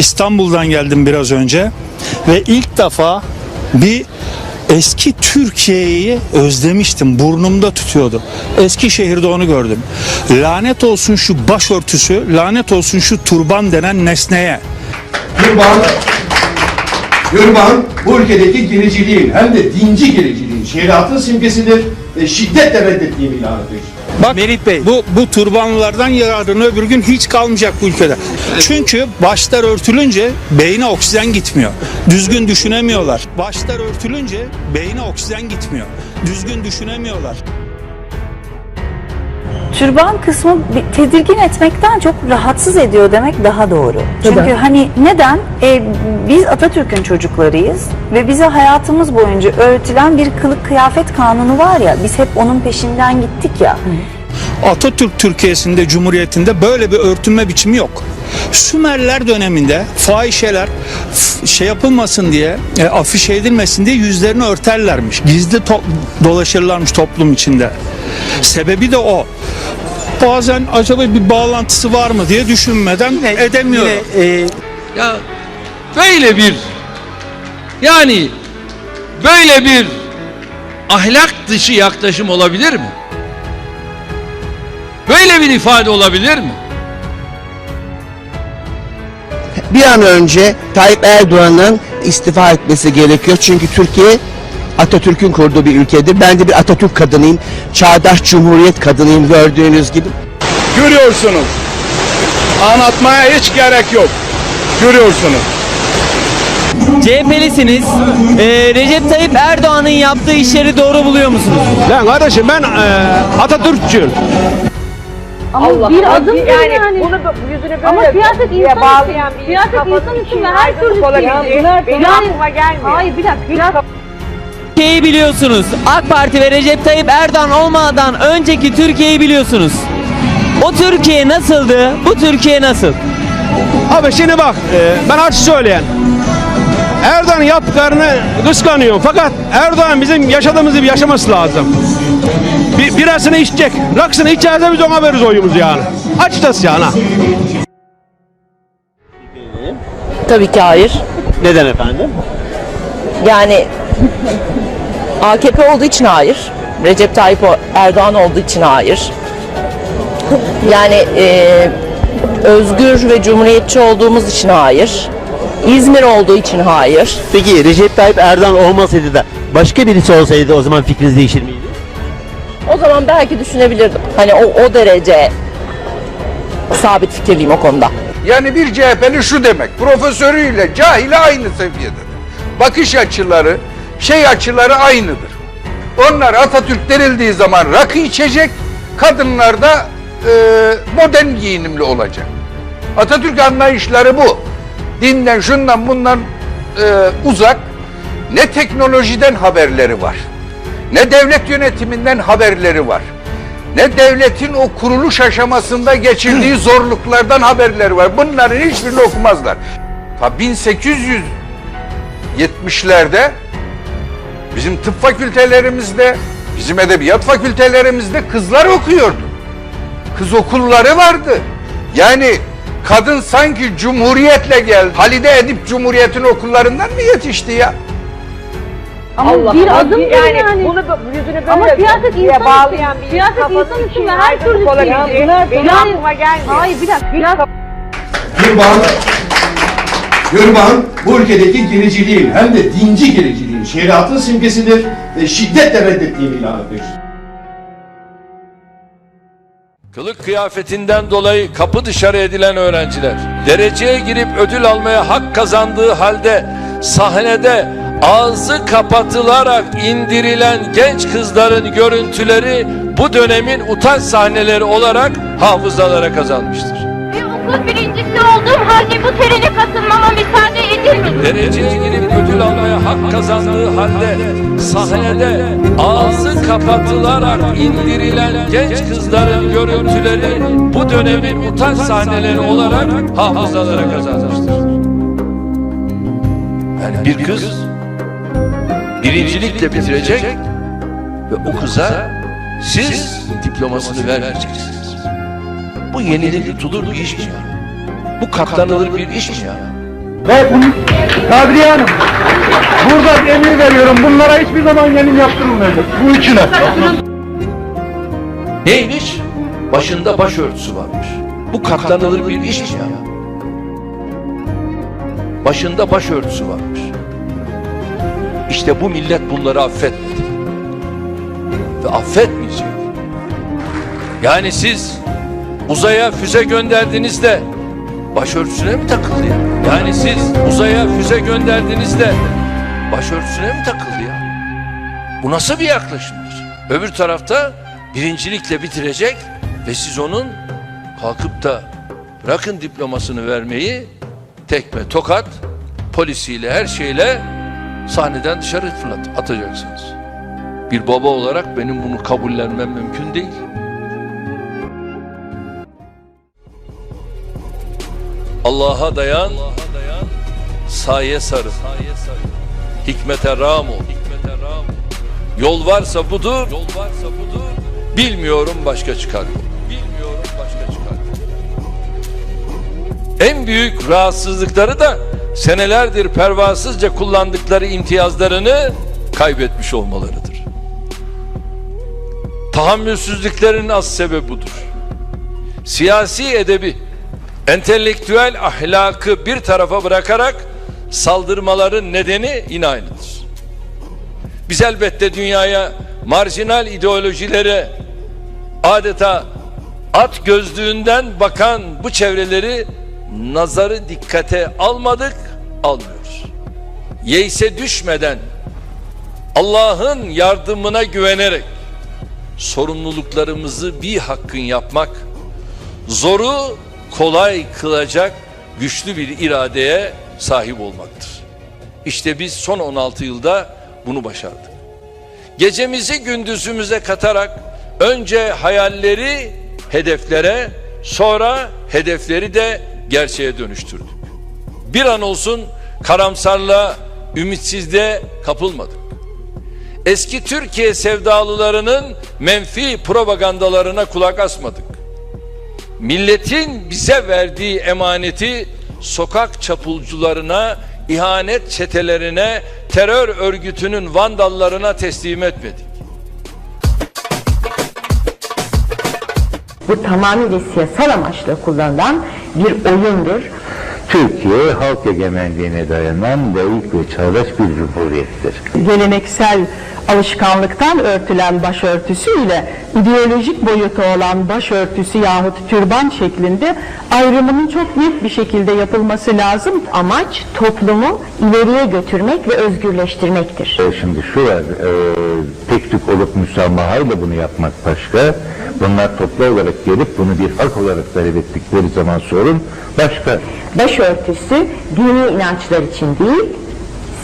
İstanbul'dan geldim biraz önce ve ilk defa bir eski Türkiye'yi özlemiştim. Burnumda tutuyordu. Eskişehir'de onu gördüm. Lanet olsun şu başörtüsü, lanet olsun şu turban denen nesneye. Gürban, Gürban bu ülkedeki gericiliğin hem de dinci gericiliğin şeriatın simgesidir ve şiddetle reddettiğini ilan ediyor. Bak Merit Bey. bu bu turbanlardan yarın öbür gün hiç kalmayacak bu ülkede. Çünkü başlar örtülünce beyne oksijen gitmiyor. Düzgün düşünemiyorlar. Başlar örtülünce beyne oksijen gitmiyor. Düzgün düşünemiyorlar. Türban kısmı tedirgin etmekten çok rahatsız ediyor demek daha doğru. Çünkü hani neden? E, biz Atatürk'ün çocuklarıyız ve bize hayatımız boyunca öğretilen bir kılık kıyafet kanunu var ya biz hep onun peşinden gittik ya. Atatürk Türkiye'sinde, Cumhuriyeti'nde böyle bir örtünme biçimi yok. Sümerler döneminde fahişeler şey yapılmasın diye, e, afişe edilmesin diye yüzlerini örterlermiş. Gizli to- dolaşırlarmış toplum içinde. Sebebi de o. Bazen acaba bir bağlantısı var mı diye düşünmeden edemiyorum. Yine, e, Ya böyle bir yani böyle bir ahlak dışı yaklaşım olabilir mi? Böyle bir ifade olabilir mi? bir an önce Tayyip Erdoğan'ın istifa etmesi gerekiyor. Çünkü Türkiye Atatürk'ün kurduğu bir ülkedir. Ben de bir Atatürk kadınıyım. Çağdaş Cumhuriyet kadınıyım gördüğünüz gibi. Görüyorsunuz. Anlatmaya hiç gerek yok. Görüyorsunuz. CHP'lisiniz. E, Recep Tayyip Erdoğan'ın yaptığı işleri doğru buluyor musunuz? Lan kardeşim ben e, Atatürkçüyüm. Ama bir adım yani, yani. bunu bu- yüzünü böyle Ama siyaset diye insan bağlayan bir siyaset kafası insan için için ve her türlü olabilir. Benim Yani- aklıma gelmiyor. Hayır bir dakika. siyaset- Türkiye'yi biliyorsunuz. AK Parti ve Recep Tayyip Erdoğan olmadan önceki Türkiye'yi biliyorsunuz. O Türkiye nasıldı? Bu Türkiye nasıl? Abi şimdi bak e, ben açık söyleyen. Erdoğan'ın yaptıklarını kıskanıyorum. Fakat Erdoğan bizim yaşadığımızı bir yaşaması lazım. Bir, birasını içecek. Rakısını içerse biz ona veririz oyumuzu yani. Açıkçası yani. ha. Tabii ki hayır. Neden efendim? Yani AKP olduğu için hayır. Recep Tayyip Erdoğan olduğu için hayır. Yani e, özgür ve cumhuriyetçi olduğumuz için hayır. İzmir olduğu için hayır. Peki Recep Tayyip Erdoğan olmasaydı da başka birisi olsaydı o zaman fikriniz değişir miydi? O zaman belki düşünebilirdim. Hani o, o derece sabit fikirliyim o konuda. Yani bir CHP'li şu demek, profesörüyle cahili aynı seviyededir. Bakış açıları, şey açıları aynıdır. Onlar Atatürk denildiği zaman rakı içecek, kadınlar da e, modern giyinimli olacak. Atatürk anlayışları bu. Dinden, şundan, bundan e, uzak. Ne teknolojiden haberleri var, ne devlet yönetiminden haberleri var. Ne devletin o kuruluş aşamasında geçirdiği zorluklardan haberleri var. Bunların hiçbirini okumazlar. Ta 1870'lerde bizim tıp fakültelerimizde, bizim edebiyat fakültelerimizde kızlar okuyordu. Kız okulları vardı. Yani kadın sanki cumhuriyetle geldi. Halide Edip Cumhuriyet'in okullarından mı yetişti ya? Ama Allah bir adım yani, yani. bunu bu- yüzünü böyle Ama siyaset insan bağlayan için, bir siyaset insan için ve her türlü siyaset- Benim Yani- aklıma gelmiyor. Hayır bir dakika. siyaset- Gürban, Gürban bu ülkedeki gericiliğin hem de dinci gericiliğin şeriatın simgesidir ve şiddetle reddettiğini ilan ediyor. Kılık kıyafetinden dolayı kapı dışarı edilen öğrenciler, dereceye girip ödül almaya hak kazandığı halde sahnede ağzı kapatılarak indirilen genç kızların görüntüleri bu dönemin utanç sahneleri olarak hafızalara kazanmıştır. Bir okul birincisi olduğum halde bu müsaade edilmedi. Dereceye girip ödül almaya hak kazandığı halde sahnede ağzı kapatılarak indirilen genç kızların görüntüleri bu dönemin utanç sahneleri olarak hafızalara kazanmıştır. Yani bir kız birincilikle bitirecek ve o kıza siz diplomasını vermeyeceksiniz. Bu yenilir tutulur bir iş mi ya? Bu katlanılır bir iş mi ya? Ve Kadriye Hanım burada bir emir veriyorum. Bunlara hiçbir zaman yemin yaptırılmayacak. Bu üçüne. Neymiş? Başında başörtüsü varmış. Bu katlanılır bir iş mi ya? Başında başörtüsü varmış. İşte bu millet bunları affetmedi. Ve affetmeyecek. Yani siz uzaya füze gönderdiğinizde başörtüsüne mi takıldı ya? Yani siz uzaya füze gönderdiğinizde başörtüsüne mi takıldı ya? Bu nasıl bir yaklaşımdır? Öbür tarafta birincilikle bitirecek ve siz onun kalkıp da bırakın diplomasını vermeyi tekme tokat polisiyle her şeyle sahneden dışarı fırlat atacaksınız. Bir baba olarak benim bunu kabullenmem mümkün değil. Allah'a dayan, saye sarıl. Hikmete ram ol. Yol varsa budur. Bilmiyorum başka çıkar. Bilmiyorum başka çıkar. En büyük rahatsızlıkları da senelerdir pervasızca kullandıkları imtiyazlarını kaybetmiş olmalarıdır. Tahammülsüzlüklerin az sebebi budur. Siyasi edebi, entelektüel ahlakı bir tarafa bırakarak saldırmaların nedeni yine aynıdır. Biz elbette dünyaya marjinal ideolojilere adeta at gözlüğünden bakan bu çevreleri nazarı dikkate almadık, almıyoruz. Yeyse düşmeden Allah'ın yardımına güvenerek sorumluluklarımızı bir hakkın yapmak, zoru kolay kılacak güçlü bir iradeye sahip olmaktır. İşte biz son 16 yılda bunu başardık. Gecemizi gündüzümüze katarak önce hayalleri hedeflere, sonra hedefleri de gerçeğe dönüştürdük. Bir an olsun karamsarlığa, ümitsizliğe kapılmadık. Eski Türkiye sevdalılarının menfi propagandalarına kulak asmadık. Milletin bize verdiği emaneti sokak çapulcularına, ihanet çetelerine, terör örgütünün vandallarına teslim etmedik. Bu tamamıyla siyasal amaçla kullanılan bir oyundur. Türkiye halk egemenliğine dayanan layık ve çağdaş bir cumhuriyettir. Geleneksel alışkanlıktan örtülen başörtüsü ile ideolojik boyutu olan başörtüsü yahut türban şeklinde ayrımının çok net bir şekilde yapılması lazım. Amaç toplumu ileriye götürmek ve özgürleştirmektir. E, Şimdi şu var, e, tek tük olup müsamahayla bunu yapmak başka. Bunlar toplu olarak gelip bunu bir hak olarak talep ettikleri zaman sorun başka. Başörtüsü dini inançlar için değil,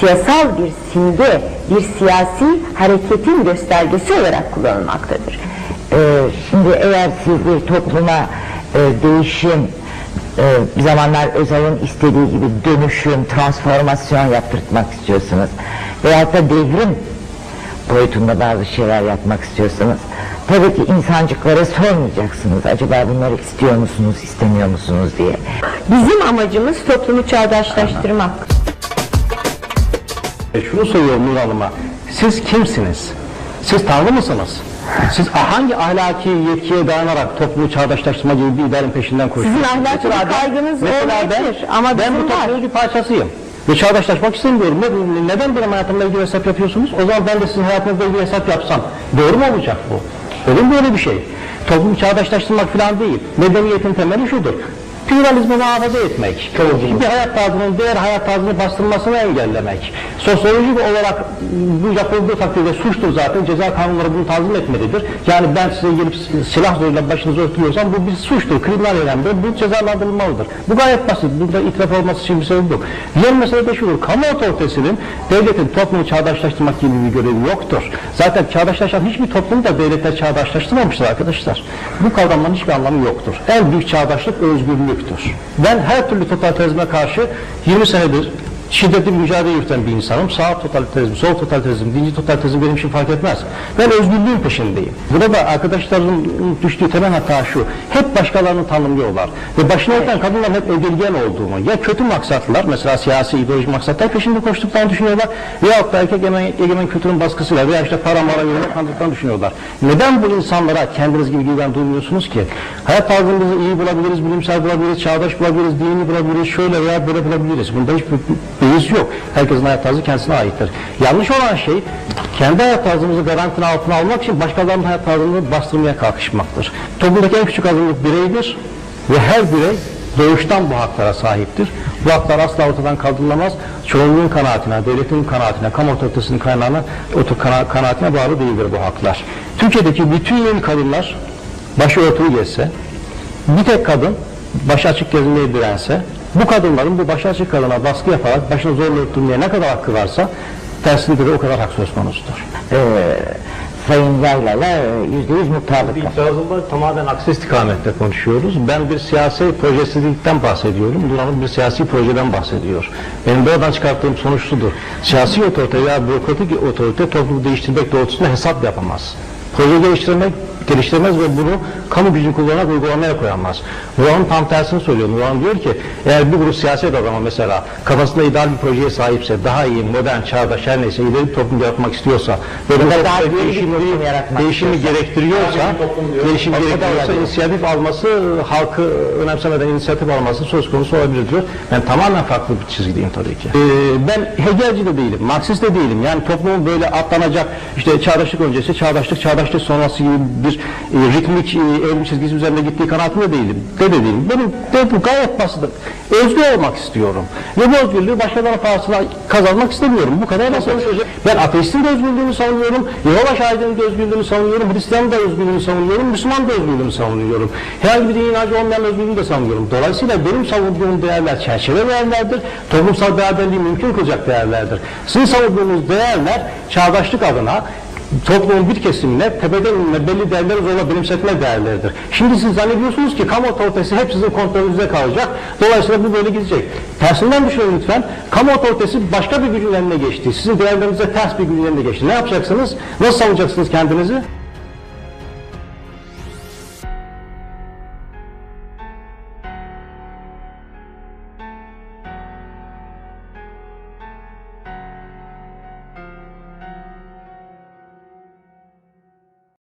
siyasal bir simge, bir siyasi hareketin göstergesi olarak kullanılmaktadır. Ee, şimdi eğer siz bir topluma e, değişim, e, zamanlar Özal'ın istediği gibi dönüşüm, transformasyon yaptırtmak istiyorsunuz veyahut da devrim boyutunda bazı şeyler yapmak istiyorsanız tabii ki insancıklara sormayacaksınız. Acaba bunları istiyor musunuz, istemiyor musunuz diye. Bizim amacımız toplumu çağdaşlaştırmak. E şunu soruyorum Nur Hanım'a. Siz kimsiniz? Siz Tanrı mısınız? Siz hangi ahlaki yetkiye dayanarak toplumu çağdaşlaştırma gibi bir idealin peşinden koşuyorsunuz? Sizin ahlaki Mesela kaygınız mesela ben, ama ben bu toplumun bir parçasıyım. Ve çağdaşlaşmak istemiyorum. Ne, neden benim hayatımla ilgili hesap yapıyorsunuz? O zaman ben de sizin hayatınızla ilgili hesap yapsam. Doğru mu olacak bu? Olur mu böyle bir şey? Toplumu çağdaşlaştırmak falan değil. Medeniyetin temeli şudur. Pluralizmi muhafaza etmek. Bir hayat tarzının diğer hayat tarzını bastırmasını engellemek. Sosyolojik olarak bu yapıldığı takdirde suçtur zaten. Ceza kanunları bunu tanzim etmelidir. Yani ben size gelip silah zoruyla başınızı örtüyorsam bu bir suçtur. Kriminal eylemdir. Bu cezalandırılmalıdır. Bu gayet basit. Burada itiraf olması için bir sebep yok. Diğer mesele de şudur. Kamu otoritesinin devletin toplumu çağdaşlaştırmak gibi bir görevi yoktur. Zaten çağdaşlaşan hiçbir toplum da devletler çağdaşlaştırmamıştır arkadaşlar. Bu kavramların hiçbir anlamı yoktur. En büyük çağdaşlık özgürlüktür. Ben her türlü totalitarizme karşı 20 senedir şiddetli mücadele yürüten bir insanım. Sağ totalitarizm, sol totalitarizm, dinci totalitarizm benim için fark etmez. Ben özgürlüğün peşindeyim. Burada arkadaşlarımın düştüğü temel hata şu. Hep başkalarını tanımlıyorlar. Ve başına yatan kadınların hep edilgen olduğunu, ya kötü maksatlar, mesela siyasi, ideolojik maksatlar peşinde koştuklarını düşünüyorlar. Veyahut da erkek egemen, egemen kültürün baskısıyla veya işte para mara yoluna kandıklarını düşünüyorlar. Neden bu insanlara kendiniz gibi güven duymuyorsunuz ki? Hayat tarzımızı iyi bulabiliriz, bilimsel bulabiliriz, çağdaş bulabiliriz, dini bulabiliriz, şöyle veya böyle bulabiliriz. Bunda hiçbir beis yok. Herkesin hayat tarzı kendisine aittir. Yanlış olan şey kendi hayat tarzımızı garantinin altına almak için başkalarının hayat tarzını bastırmaya kalkışmaktır. Toplumdaki en küçük azınlık bireydir ve her birey doğuştan bu haklara sahiptir. Bu haklar asla ortadan kaldırılamaz. Çoğunluğun kanaatine, devletin kanaatine, kamu otoritesinin kaynağına, oto, kana, kanaatine bağlı değildir bu haklar. Türkiye'deki bütün kadınlar başı örtülü gezse, bir tek kadın başı açık gezmeyi dirense, bu kadınların bu başı açık kadına baskı yaparak başını zorla örtülmeye ne kadar hakkı varsa tersinde de o kadar hak söz konusudur. Ee, Sayın Yaylal'a yüzde yüz mutabık. İtirazımda tamamen aksi istikamette konuşuyoruz. Ben bir siyasi projesizlikten bahsediyorum. Duran'ın bir siyasi projeden bahsediyor. Benim buradan çıkarttığım sonuç şudur. Siyasi otorite veya bürokratik otorite toplumu değiştirmek doğrultusunda hesap yapamaz. Proje geliştirmek geliştirmez ve bunu kamu gücünü kullanarak uygulamaya koyamaz. Nurhan'ın tam tersini söylüyor. Nurhan diyor ki eğer bir grup siyaset adamı mesela kafasında ideal bir projeye sahipse, daha iyi, modern, çağdaş her neyse ileri bir toplum yaratmak istiyorsa ve bu değişimi, değişimi gerektiriyorsa, değişim O kadar gerektiriyorsa yani. inisiyatif alması, halkı önemsemeden inisiyatif alması söz konusu olabilir diyor. Ben tamamen farklı bir çizgideyim tabii ki. Ee, ben Hegelci de değilim, Marksist de değilim. Yani toplumun böyle atlanacak, işte çağdaşlık öncesi, çağdaşlık, çağdaşlık sonrası gibi bir e, ritmik e, evrim çizgisi üzerinde gittiği kanaatinde değilim. De de değilim. Benim de bu gayet basit. Özgür olmak istiyorum. Ve bu özgürlüğü başkalarının pahasına kazanmak istemiyorum. Bu kadar basit. Ben ateistin de özgürlüğünü savunuyorum. Yehova şahidinin de özgürlüğünü savunuyorum. Hristiyanın da özgürlüğünü savunuyorum. Müslüman da özgürlüğünü savunuyorum. Herhangi bir din inancı olmayan özgürlüğünü de savunuyorum. Dolayısıyla benim savunduğum değerler çerçeve değerlerdir. Toplumsal beraberliği mümkün kılacak değerlerdir. Sizin savunduğunuz değerler çağdaşlık adına toplumun bir kesimine tepeden inme belli değerleri zorla benimsetme değerleridir. Şimdi siz zannediyorsunuz ki kamu otoritesi hep sizin kontrolünüzde kalacak. Dolayısıyla bu böyle gidecek. Tersinden düşünün lütfen. Kamu otoritesi başka bir gücün eline geçti. Sizin değerlerinize ters bir gücün eline geçti. Ne yapacaksınız? Nasıl savunacaksınız kendinizi?